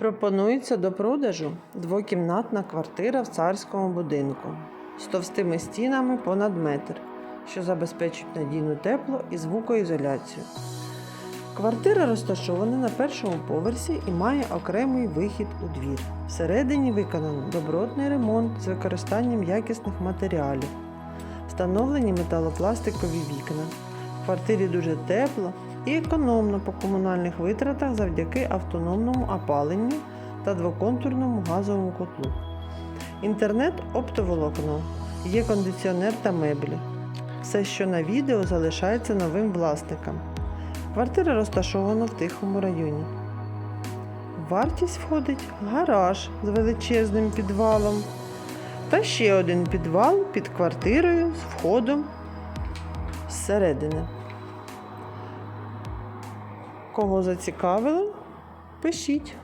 Пропонується до продажу двокімнатна квартира в царському будинку з товстими стінами понад метр, що забезпечить надійну тепло і звукоізоляцію. Квартира розташована на першому поверсі і має окремий вихід у двір. Всередині виконано добротний ремонт з використанням якісних матеріалів, встановлені металопластикові вікна. В квартирі дуже тепло і економно по комунальних витратах завдяки автономному опаленню та двоконтурному газовому котлу. Інтернет оптоволокно, є кондиціонер та меблі. Все, що на відео, залишається новим власникам. Квартира розташована в тихому районі. Вартість входить гараж з величезним підвалом та ще один підвал під квартирою з входом зсередини. Кого зацікавили, пишіть.